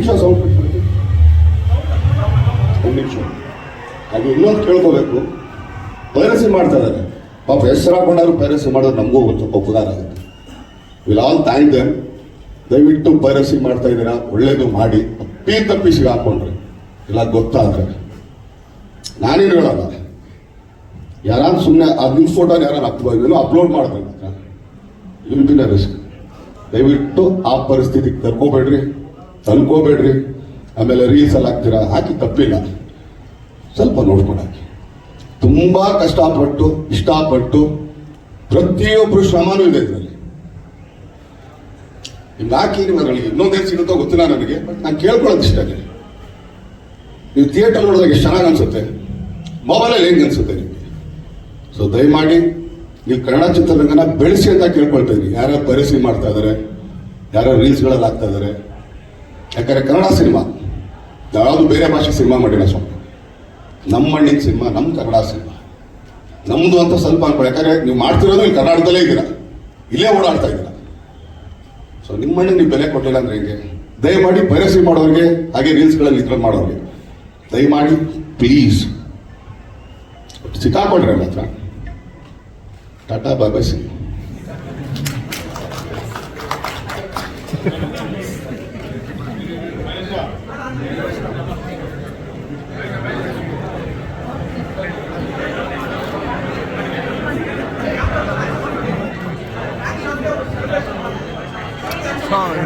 ನಿಮಿಷ ಮಾಡ್ತೀನಿ ಒಂದು ನಿಮಿಷ. ಹಾಗೆ ಇನ್ನೊಂದು ಕೇಳ್ಕೋಬೇಕು. ಪೈರಸಿ ಮಾಡ್ತಾ ಇದ್ದಾರೆ. ಪಾಪ ಹೆಸರು ಹಾಕೊಂಡಾದ್ರು ಪೈರಸಿ ಮಾಡೋದು ನಮಗೂ ಗೊತ್ತು ಉಪಕಾರ ಆಗುತ್ತೆ. ವಿಲ್ ಆಲ್ ಥ್ಯಾಂಕ್ ದಯವಿಟ್ಟು ಪೈರಸಿ ಮಾಡ್ತಾ ಇದ್ದೀರಾ? ಒಳ್ಳೇದು ಮಾಡಿ. ಅಪ್ಪಿ ತಪ್ಪಿಸಿಗೆ ಹಾಕೊಂಡ್ರಿ. ಇಲ್ಲ, ಗೊತ್ತಾದ್ರೆ. ನಾನೇನು ಹೇಳಲ್ಲ. ಯಾರು ಸುಮ್ಮನೆ ಅದು ಫೋಟೋ ಯಾರು ಅಪ್ಲೋ ಅಪ್ಲೋಡ್ ಮಾತ್ರ ವಿಲ್ ಬಿ ರಿಸ್ಕ್ ದಯವಿಟ್ಟು ಆ ಪರಿಸ್ಥಿತಿಗೆ ತರ್ಕೋಬೇಡ್ರಿ ತಂದ್ಕೋಬೇಡ್ರಿ ಆಮೇಲೆ ರೀಲ್ಸ್ ಅಲ್ಲಿ ಹಾಕ್ತೀರಾ? ಹಾಕಿ ತಪ್ಪಿಲ್ಲ. ಸ್ವಲ್ಪ ನೋಡ್ಕೊಂಡು ಹಾಕಿ. ತುಂಬಾ ಕಷ್ಟಪಟ್ಟು, ಇಷ್ಟಪಟ್ಟು ಪ್ರತಿಯೊಬ್ಬರು ಶ್ರಮನೂ ಇದೆ ಇದರಲ್ಲಿ. ಹಿಂಗೆ ಹಾಕಿ ನಿಮಗೆ ಇನ್ನೊಂದೇನು ಸಿಗುತ್ತೋ ಗೊತ್ತಿಲ್ಲ ನನಗೆ ಬಟ್ ನಾನು ಕೇಳ್ಕೊಳ್ಳೋದು ಇಷ್ಟೇ ನೀವು ಥಿಯೇಟರ್ ನೋಡಿದಾಗ ಎಷ್ಟು ಚೆನ್ನಾಗಿ ಅನಿಸುತ್ತೆ? ಮೊಬೈಲಲ್ಲಿ ಹೆಂಗೆ ಅನಿಸುತ್ತೆ ನಿಮಗೆ? ಸೊ ದಯಮಾಡಿ ನೀವು ಕನ್ನಡ ಚಿತ್ರರಂಗನ ಬೆಳೆಸಿ ಅಂತ ಕೇಳ್ಕೊಳ್ತಾ ಇದ್ದೀನಿ. ಯಾರ್ಯಾರು ಪರಿಸಿ ಮಾಡ್ತಾ ಇದ್ದಾರೆ ಯಾರ್ಯಾರು ರೀಲ್ಸ್ಗಳಲ್ಲಿ ಆಗ್ತಾ ಇದ್ದಾರೆ ಯಾಕಂದರೆ ಕನ್ನಡ ಸಿನಿಮಾ, ಯಾವುದು ಬೇರೆ ಭಾಷೆ ಸಿನಿಮಾ ಮಾಡಿಲ್ಲ ಸ್ವಲ್ಪ ನಮ್ಮ ಮಣ್ಣಿನ ಸಿನಿಮಾ ನಮ್ಮ ಕನ್ನಡ ಸಿನಿಮಾ. ನಮ್ಮದು ಅಂತ ಸ್ವಲ್ಪ ಅನ್ಕೊಳ್ಳಿ. ಯಾಕಂದರೆ ನೀವು ಮಾಡ್ತಿರೋದು ಇಲ್ಲಿ ಕರ್ನಾಟಕದಲ್ಲೇ ಇದ್ದೀರಾ ಇಲ್ಲೇ ಓಡಾಡ್ತಾ ಇದ್ದೀರ ಸೊ ನಿಮ್ಮ ಮಣ್ಣಿಗೆ ನೀವು ಬೆಲೆ ಕೊಟ್ಟಿಲ್ಲ ಅಂದರೆ ಹೇಗೆ? ದಯಮಾಡಿ ಪೈರಸಿ ಮಾಡೋರಿಗೆ, ಹಾಗೆ ರೀಲ್ಸ್ಗಳಲ್ಲಿ ಇತರ ಮಾಡೋರಿಗೆ. ದಯಮಾಡಿ ಪ್ಲೀಸ್ ಸಿಕ್ಕಾಕೊಂಡ್ರೆ ಅಲ್ಲ ಟಾಟಾ ಬಾಬಾ ಸಿಂಗ್ ก็ยั